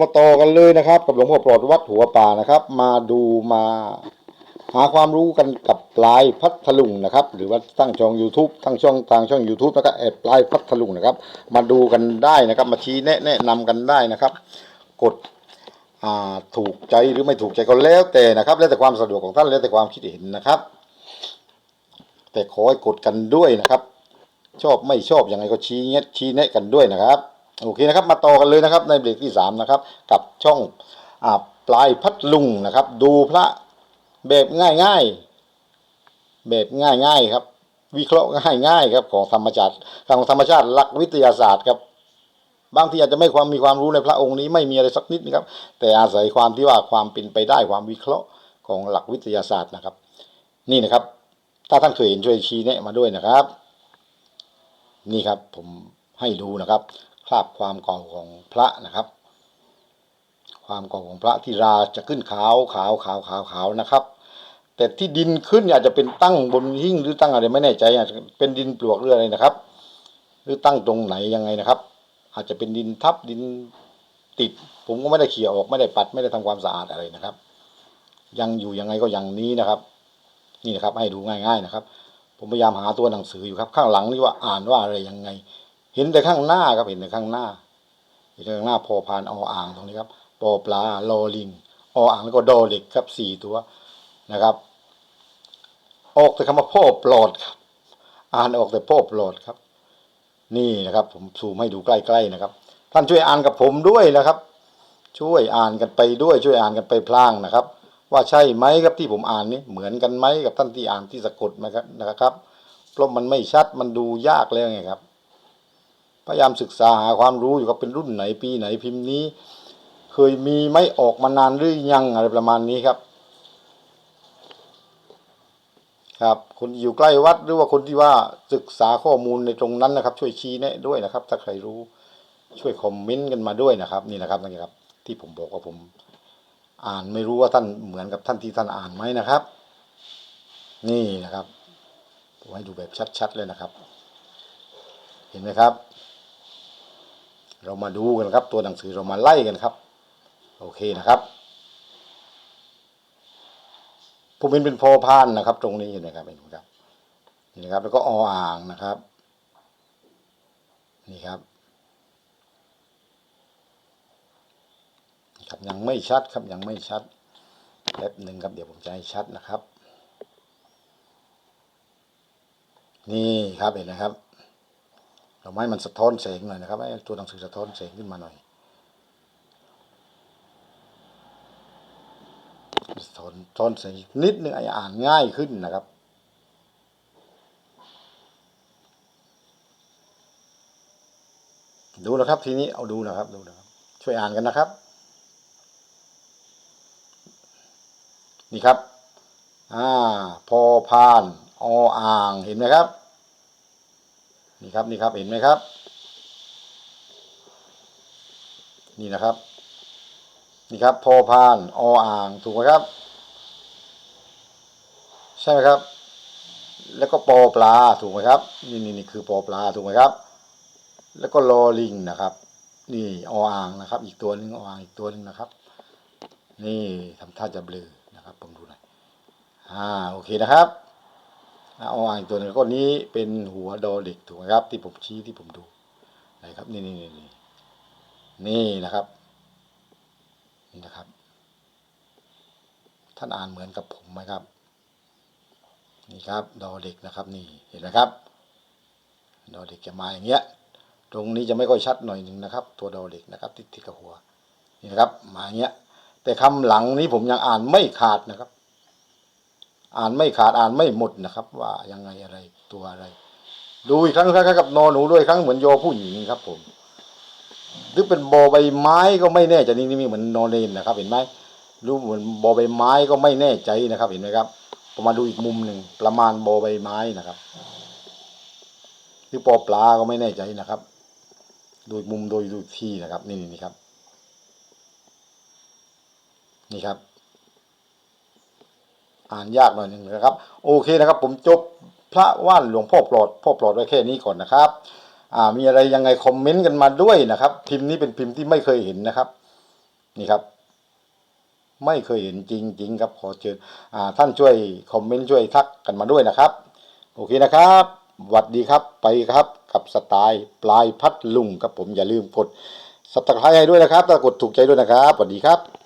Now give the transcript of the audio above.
มาต่อกันเลยนะครับ กับหลวงพ่อปลอดวัดหัวป่านะครับ มาดูมาหาความรู้กันกับปลายพัทลุงนะครับ หรือว่าตั้งช่อง YouTube ตั้งช่องทางช่อง YouTube นะครับแอดปลายพัทลุงนะครับ มาดูกันได้นะครับ มาชี้แนะแนะนำกันได้นะครับ กดถูกใจหรือไม่ถูกใจก็แล้วแต่นะครับ แล้วแต่ความสะดวกของท่านแล้วแต่ความคิดเห็นนะครับ แต่ขอให้กดกันด้วยนะครับ ชอบไม่ชอบยังไงก็ชี้แนะชี้แนะกันด้วยนะครับ โอเคนะครับมาต่อกันเลยนะครับในเบรกที่สามนะครับกับช่องอปลายพัดลุงนะครับ ดูพระแบบง่ายๆ แบบง่ายๆครับ วิเคราะห์ง่ายๆครับของธรรมชาติของธรรมชาติหลักวิทยาศาสตร์ครับบางทีอาจจะไม่ความมีความรู้ในพระองค์นี้ไม่มีอะไรสักนิดนะครับ แต่อาศัยความที่ว่าความเป็นไปได้ความวิเคราะห์ของหลักวิทยาศาสตร์นะครับ นี่นะครับ ถ้าท่านเคยเห็นช่วยชี้แนะมาด้วยนะครับ นี่ครับผมให้ดูนะครับ คราบความเก่าของพระนะครับ ความเก่าของพระที่ราจะขึ้นขาวขาวขาวขาวขาวนะครับ แต่ที่ดินขึ้นอาจจะเป็นตั้งบนหิ้งหรือตั้งอะไรไม่แน่ใจอาจจะเป็นดินปลวกหรืออะไรนะครับ หรือตั้งตรงไหนยังไงนะครับ อาจจะเป็นดินทับดินติด ผมก็ไม่ได้เขี่ยออกไม่ได้ปัดไม่ได้ทำความสะอาดอะไรนะครับ ยังอยู่ยังไงก็อย่างนี้นะครับ นี่นะครับให้ดูง่าย ๆนะครับ ผมพยายามหาตัวหนังสืออยู่ครับ ข้างหลังนี่ว่าอ่านว่าอะไรยังไง เห็นแต่ข้างหน้าครับเห็นแต่ข้างหน้าเห็นแต่ข้างหน้าพอพานออ่างตรงนี้ครับปอปลาโลลิงออ่างแล้วก็โดเด็กครับสี่ตัวนะครับ ออกแต่คำว่าพ่อปลอดครับ อ่านออกแต่พ่อปลอดครับ นี่นะครับ ผมซูมให้ดูใกล้ๆนะครับ ท่านช่วยอ่านกับผมด้วยนะครับ ช่วยอ่านกันไปด้วย ช่วยอ่านกันไปพลางนะครับ ว่าใช่ไหมครับที่ผมอ่านนี้เหมือนกันไหมกับท่านที่อ่านที่สะกดนะครับนะครับเพราะมันไม่ชัดมันดูยากแล้วไงครับ พยายามศึกษาหาความรู้อยู่ครับเป็นรุ่นไหนปีไหนพิมพ์นี้ เคยมีไม่ออกมานานหรือยังอะไรประมาณนี้ครับ ครับ คนอยู่ใกล้วัดหรือว่าคนที่ว่าศึกษาข้อมูลในตรงนั้นนะครับ ช่วยชี้แนะด้วยนะครับ ถ้าใครรู้ช่วยคอมเมนต์กันมาด้วยนะครับ นี่นะครับนี่ครับ ที่ผมบอกว่าผมอ่านไม่รู้ว่าท่านเหมือนกับท่านที่ท่านอ่านไหมนะครับ นี่นะครับผมให้ดูแบบชัด ๆ เลยนะครับ เห็นไหมครับ เรามาดูกันครับ ตัวหนังสือเรามาไล่กันครับ โอเคนะครับผมเป็นเป็นพอพานนะครับ ตรงนี้เห็นไหมครับเห็นไหมครับนี่นะครับ แล้วก็ออ่างนะครับ นี่ครับครับยังไม่ชัดครับยังไม่ชัดแป๊บหนึ่งครับเดี๋ยวผมจะให้ชัดนะครับ นี่ครับเห็นนะครับ เราไม่มันสะท้อนแสงหน่อยนะครับให้ตัวหนังสือสะท้อนแสงขึ้นมาหน่อยสะท้อนสะท้อนแสงนิดนึงให้อ่านง่ายขึ้นนะครับดูนะครับทีนี้เอาดูนะครับดูนะครับ ช่วยอ่านกันนะครับ นี่ครับ อ่า พอพาน ออ่างเห็นไหมครับ นี่ครับนี่ครับเห็นไหมครับ นี่นะครับ นี่ครับพอพานออ่างถูกไหมครับ ใช่ไหมครับ แล้วก็ปอปลาถูกไหมครับ นี่นี่นี่คือปอปลาถูกไหมครับ แล้วก็ลอลิงนะครับ นี่ออ่างนะครับ อีกตัวหนึ่งออ่างอีกตัวหนึ่งนะครับ นี่ทำท่าจะเบลอนะครับผมดูหน่อยอ่าโอเคนะครับ เอาอ่างตัวหนึงก็นี้เป็นหัวดอเด็กถูกไหมครับ ที่ผมชี้ที่ผมดูนะครับนี่นี่นี่นี่นี่นะครับนี่นะครับ ท่านอ่านเหมือนกับผมไหมครับ นี่ครับดอเด็กนะครับ นี่เห็นไหมครับดอเด็กจะมาอย่างเงี้ย ตรงนี้จะไม่ค่อยชัดหน่อยหนึ่งนะครับ ตัวดอเด็กนะครับที่ติดกับหัวนี่นะครับมาอย่างเงี้ย แต่คำหลังนี้ผมยังอ่านไม่ขาดนะครับ อ่านไม่ขาดอ่านไม่หมดนะครับ ว่ายังไงอะไรตัวอะไร ดูอีกครั้งครับกับนอหนูด้วยครั้งเหมือนโยผู้หญิงครับผมหรือเป็นบอใบไม้ก็ไม่แน่ใจนี่นี่เหมือนนอเนนนะครับ เห็นไหมรู้เหมือนบอใบไม้ก็ไม่แน่ใจนะครับ เห็นไหมครับผมมาดูอีกมุมหนึ่งประมาณบอใบไม้นะครับหรือปอปลาก็ไม่แน่ใจนะครับดยมุมโดยดูที่นะครับ นี่นี่ครับ นี่ครับ อ่านยากหน่อยหนึ่งนะครับ โอเคนะครับ ผมจบพระว่านหลวงพ่อปลอดพ่อปลอดไว้แค่นี้ก่อนนะครับอ่ามีอะไรยังไงคอมเมนต์กันมาด้วยนะครับ พิมพ์นี้เป็นพิมพ์ที่ไม่เคยเห็นนะครับ นี่ครับ ไม่เคยเห็นจริง ๆ ครับขอเชิญอ่าท่านช่วยคอมเมนต์ช่วยทักกันมาด้วยนะครับ โอเคนะครับหวัดดีครับไปครับกับสไตล์ปลายพัดลุงครับผมอย่าลืมกดสับตะไคร้ให้ด้วยนะครับถ้ากดถูกใจด้วยนะครับสวัสดีครับ